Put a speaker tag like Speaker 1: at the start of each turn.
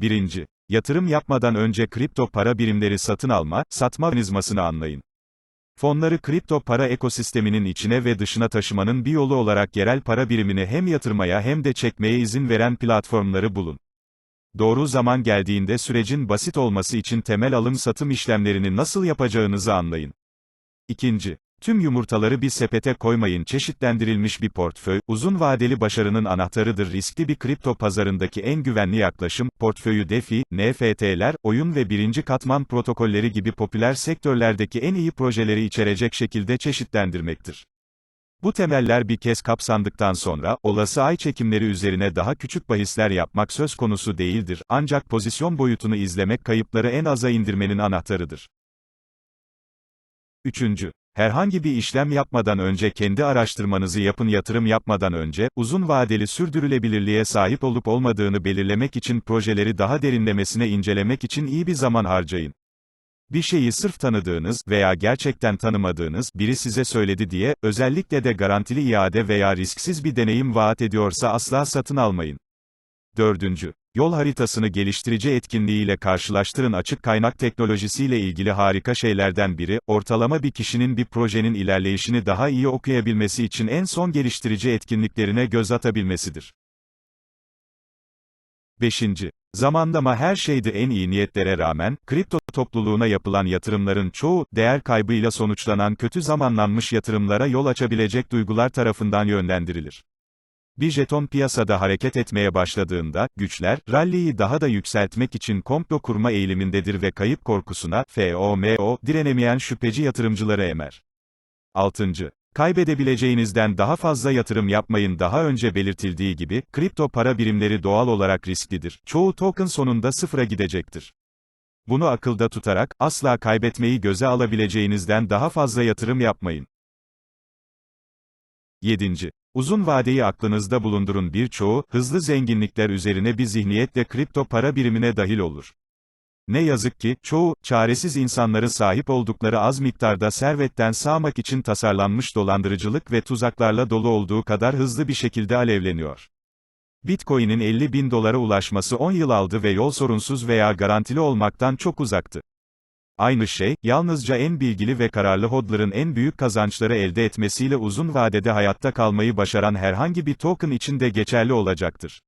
Speaker 1: 1. Yatırım yapmadan önce kripto para birimleri satın alma, satma mekanizmasını anlayın. Fonları kripto para ekosisteminin içine ve dışına taşımanın bir yolu olarak yerel para birimini hem yatırmaya hem de çekmeye izin veren platformları bulun. Doğru zaman geldiğinde sürecin basit olması için temel alım-satım işlemlerini nasıl yapacağınızı anlayın. İkinci, tüm yumurtaları bir sepete koymayın. Çeşitlendirilmiş bir portföy, uzun vadeli başarının anahtarıdır. Riskli bir kripto pazarındaki en güvenli yaklaşım, portföyü DeFi, NFT'ler, oyun ve birinci katman protokolleri gibi popüler sektörlerdeki en iyi projeleri içerecek şekilde çeşitlendirmektir. Bu temeller bir kez kapsandıktan sonra, olası ay çekimleri üzerine daha küçük bahisler yapmak söz konusu değildir, ancak pozisyon boyutunu izlemek kayıpları en aza indirmenin anahtarıdır. Üçüncü, Herhangi bir işlem yapmadan önce kendi araştırmanızı yapın yatırım yapmadan önce, uzun vadeli sürdürülebilirliğe sahip olup olmadığını belirlemek için projeleri daha derinlemesine incelemek için iyi bir zaman harcayın. Bir şeyi sırf tanıdığınız veya gerçekten tanımadığınız biri size söyledi diye, özellikle de garantili iade veya risksiz bir deneyim vaat ediyorsa asla satın almayın. Dördüncü, Yol haritasını geliştirici etkinliğiyle karşılaştırın açık kaynak teknolojisiyle ilgili harika şeylerden biri, ortalama bir kişinin bir projenin ilerleyişini daha iyi okuyabilmesi için en son geliştirici etkinliklerine göz atabilmesidir. 5. Zamanlama her şeydi en iyi niyetlere rağmen, kripto topluluğuna yapılan yatırımların çoğu, değer kaybıyla sonuçlanan kötü zamanlanmış yatırımlara yol açabilecek duygular tarafından yönlendirilir. Bir jeton piyasada hareket etmeye başladığında, güçler, ralliyi daha da yükseltmek için komplo kurma eğilimindedir ve kayıp korkusuna, FOMO, direnemeyen şüpheci yatırımcıları emer. 6. Kaybedebileceğinizden daha fazla yatırım yapmayın daha önce belirtildiği gibi, kripto para birimleri doğal olarak risklidir. Çoğu token sonunda sıfıra gidecektir. Bunu akılda tutarak, asla kaybetmeyi göze alabileceğinizden daha fazla yatırım yapmayın. 7. Uzun vadeyi aklınızda bulundurun birçoğu, hızlı zenginlikler üzerine bir zihniyetle kripto para birimine dahil olur. Ne yazık ki, çoğu, çaresiz insanların sahip oldukları az miktarda servetten sağmak için tasarlanmış dolandırıcılık ve tuzaklarla dolu olduğu kadar hızlı bir şekilde alevleniyor. Bitcoin'in 50 bin dolara ulaşması 10 yıl aldı ve yol sorunsuz veya garantili olmaktan çok uzaktı. Aynı şey, yalnızca en bilgili ve kararlı hodler'ın en büyük kazançları elde etmesiyle uzun vadede hayatta kalmayı başaran herhangi bir token için de geçerli olacaktır.